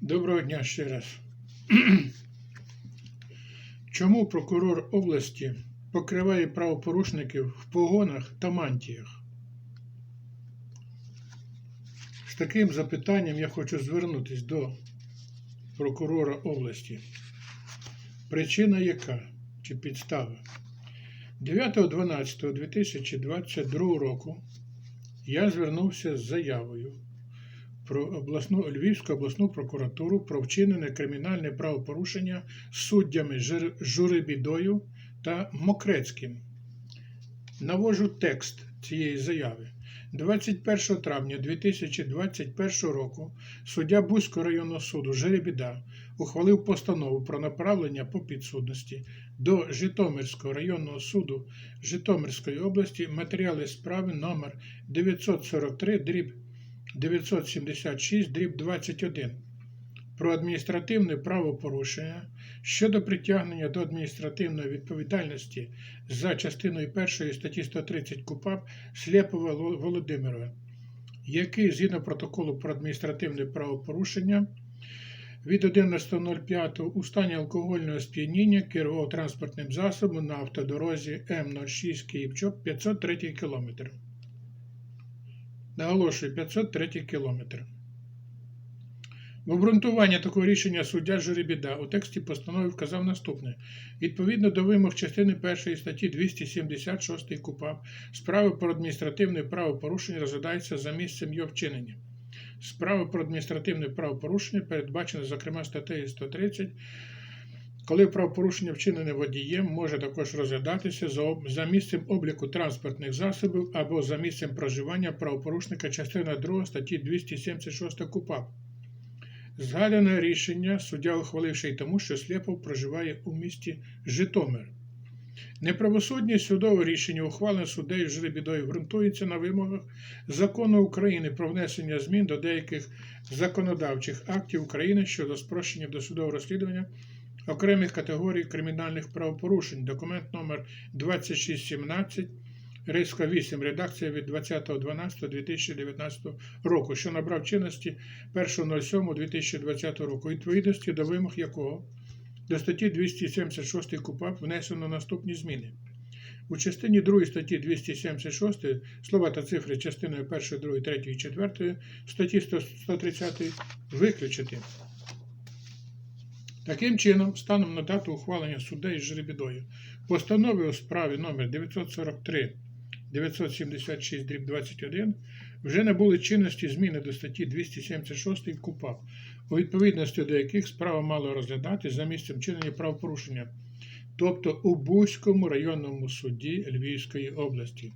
Доброго дня ще раз. Чому прокурор області покриває правопорушників в погонах та мантіях? З таким запитанням я хочу звернутися до прокурора області. Причина яка чи підстава? 9.12.2022 року я звернувся з заявою про обласну Львівську обласну прокуратуру про вчинене кримінальне правопорушення суддями Журибідою та Мокрецьким. Навожу текст цієї заяви. 21 травня 2021 року суддя Бузького районного суду Жеребіда ухвалив постанову про направлення по підсудності до Житомирського районного суду Житомирської області матеріали справи номер 943 дріб 976 дріб 21 про адміністративне правопорушення щодо притягнення до адміністративної відповідальності за частиною 1 статті 130 КУПАП Слєпова Ло- Володимира, який згідно протоколу про адміністративне правопорушення від 11.05 у стані алкогольного сп'яніння керував транспортним засобом на автодорозі М06 Київчоп 503 км. Наголошую, 503 кілометр. В обґрунтуванні такого рішення суддя Жеребіда у тексті постанови вказав наступне. Відповідно до вимог частини 1 статті 276 КУПАП, справа про адміністративне правопорушення розглядається за місцем його вчинення. Справа про адміністративне правопорушення передбачена, зокрема, статтею 130, коли правопорушення вчинене водієм може також розглядатися за, місцем обліку транспортних засобів або за місцем проживання правопорушника частина 2 статті 276 КУПАП. Згадане рішення суддя ухваливши й тому, що Слєпов проживає у місті Житомир. Неправосудність судового рішення, ухвалене суддею Жребідою, ґрунтується на вимогах закону України про внесення змін до деяких законодавчих актів України щодо спрощення досудового розслідування окремих категорій кримінальних правопорушень. Документ номер 2617 Риска 8, редакція від 20.12.2019 року, що набрав чинності 1.07.2020 року, відповідності до вимог якого до статті 276 КУПАП внесено наступні зміни. У частині 2 статті 276 слова та цифри частиною 1, 2, 3 і 4 статті 100 130 виключити. Таким чином, станом на дату ухвалення суддею Жеребідою постанови у справі номер 943 976 21 вже не були чинності зміни до статті 276 КУПАП, у відповідності до яких справа мала розглядати за місцем чинення правопорушення, тобто у Бузькому районному суді Львівської області.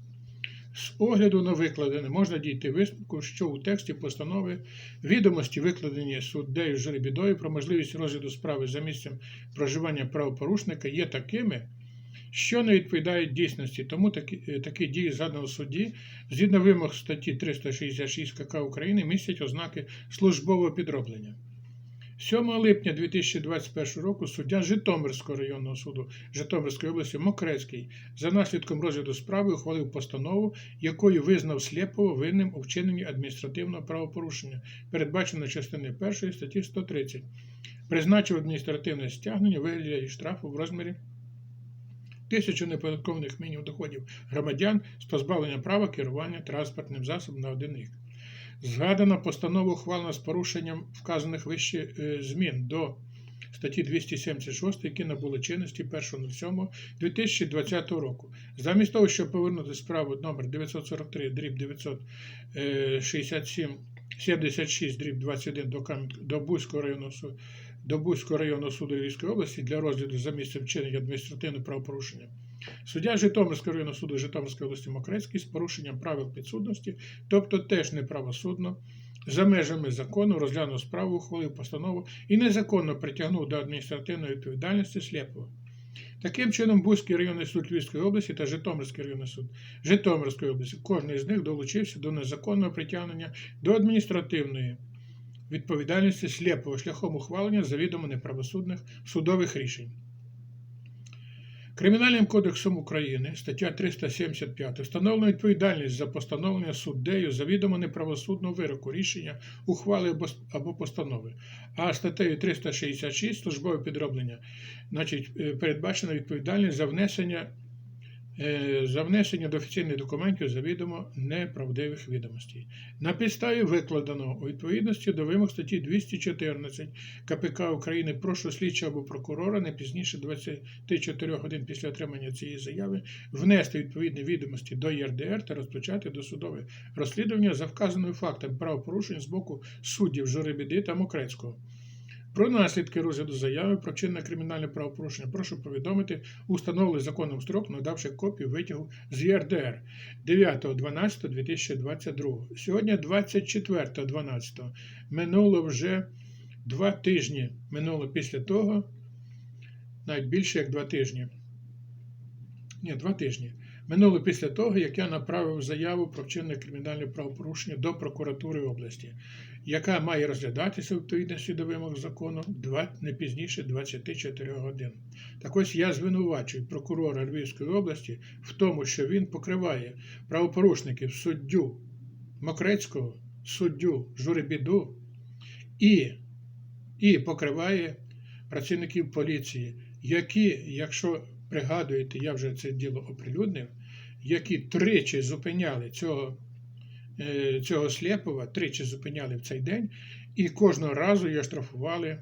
З огляду на викладене можна дійти висновку, що у тексті постанови відомості, викладені суддею Жеребідою про можливість розгляду справи за місцем проживання правопорушника, є такими, що не відповідають дійсності, тому такі, е, такі дії згаданого судді, згідно вимог статті 366 КК України, містять ознаки службового підроблення. 7 липня 2021 року суддя Житомирського районного суду Житомирської області Мокрецький за наслідком розгляду справи ухвалив постанову, якою визнав Слєпова винним у вчиненні адміністративного правопорушення, передбачено частиною 1 статті 130, призначив адміністративне стягнення вигляді штрафу в розмірі тисячу неподаткованих мінімум доходів громадян з позбавленням права керування транспортним засобом на один рік. Згадана постанова ухвалена з порушенням вказаних вище е, змін до статті 276, які набули чинності 1.07.2020 року. Замість того, щоб повернути справу номер 943 дріб 967 76 дріб 21 до, Кам'янки- до Бузького районного суду до Бузького районного суду Львівської області для розгляду за місцем вчинення адміністративного правопорушення. Суддя Житомирського районного суду Житомирської області Мокрецький з порушенням правил підсудності, тобто теж неправосудно, за межами закону розглянув справу, ухвалив постанову і незаконно притягнув до адміністративної відповідальності Слєпова. Таким чином, Бузький районний суд Львівської області та Житомирський районний суд Житомирської області, кожен із них долучився до незаконного притягнення до адміністративної відповідальності Слєпова шляхом ухвалення завідомо неправосудних судових рішень. Кримінальним кодексом України, стаття 375, встановлена відповідальність за постановлення суддею завідомо неправосудного вироку, рішення, ухвали або- постанови. А статтею 366 службове підроблення, значить, е, передбачена відповідальність за внесення, за внесення до офіційних документів завідомо неправдивих відомостей. На підставі викладеного у відповідності до вимог статті 214 КПК України прошу слідчого або прокурора не пізніше 24 годин після отримання цієї заяви внести відповідні відомості до ЄРДР та розпочати досудове розслідування за вказаними фактами правопорушень з боку суддів Журебіди та Мокрецького. Про наслідки розгляду заяви про чинне кримінальне правопорушення прошу повідомити у встановлений законом строк, надавши копію витягу з ЄРДР 9.12.2022. Сьогодні 24.12. Минуло вже два тижні. Минуло після того, навіть більше як два тижні. Ні, два тижні. Минуло після того, як я направив заяву про вчинне кримінальне правопорушення до прокуратури області, яка має розглядатися у відповідності до вимог закону не пізніше 24 годин. Так ось я звинувачую прокурора Львівської області в тому, що він покриває правопорушників суддю Мокрецького, суддю Журебіду і, і покриває працівників поліції, які, якщо пригадуєте, я вже це діло оприлюднив, які тричі зупиняли цього, е, цього сліпова, тричі зупиняли в цей день, і кожного разу його штрафували,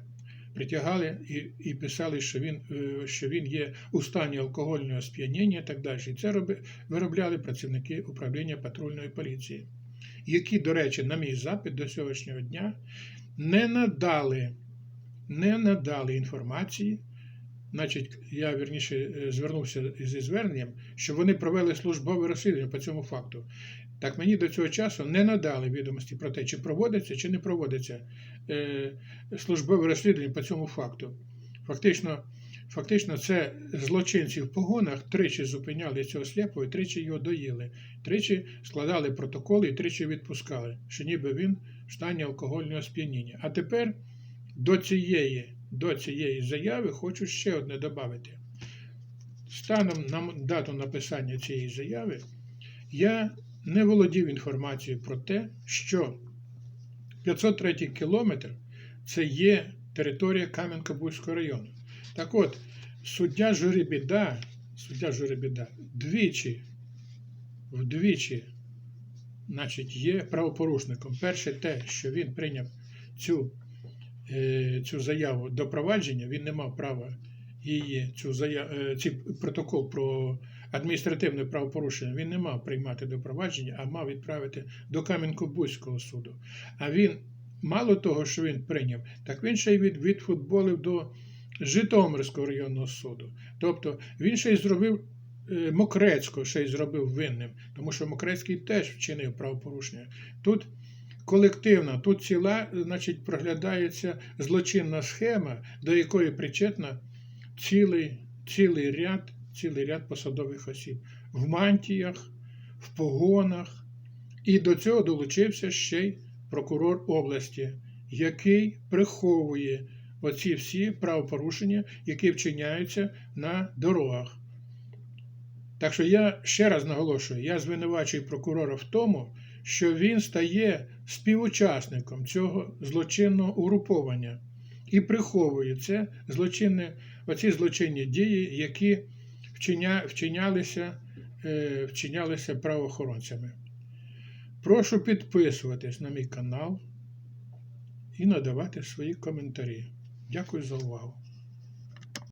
притягали і, і писали, що він, е, що він є у стані алкогольного сп'яніння і так далі. І це роби, виробляли працівники управління патрульної поліції, які, до речі, на мій запит до сьогоднішнього дня не надали, не надали інформації. Значить, я вірніше е, звернувся зі зверненням, що вони провели службове розслідування по цьому факту. Так мені до цього часу не надали відомості про те, чи проводиться, чи не проводиться е, службове розслідування по цьому факту. Фактично, фактично, це злочинці в погонах тричі зупиняли цього сліпого, і тричі його доїли, тричі складали протоколи і тричі відпускали, що ніби він в стані алкогольного сп'яніння. А тепер до цієї, до цієї заяви хочу ще одне додати. Станом на дату написання цієї заяви я не володів інформацією про те, що 503 кілометр це є територія Кам'янка-Бузького району. Так от, суддя Журебіда, суддя Журебіда двічі, вдвічі, значить, є правопорушником. Перше те, що він прийняв цю, цю заяву до провадження, він не мав права її, цю заяву, цей протокол про адміністративне правопорушення він не мав приймати до провадження, а мав відправити до Кам'янко-Бузького суду. А він, мало того, що він прийняв, так він ще й від, відфутболив до Житомирського районного суду. Тобто він ще й зробив е, Мокрецького ще й зробив винним, тому що Мокрецький теж вчинив правопорушення. Тут колективна, тут ціла, значить, проглядається злочинна схема, до якої причетна цілий, цілий ряд, цілий ряд посадових осіб в мантіях, в погонах. І до цього долучився ще й прокурор області, який приховує оці всі правопорушення, які вчиняються на дорогах. Так що я ще раз наголошую, я звинувачую прокурора в тому, що він стає співучасником цього злочинного угруповання і приховує це злочинне, оці злочинні дії, які вчиня, вчинялися, е, вчинялися правоохоронцями. Прошу підписуватись на мій канал і надавати свої коментарі. Дякую за увагу.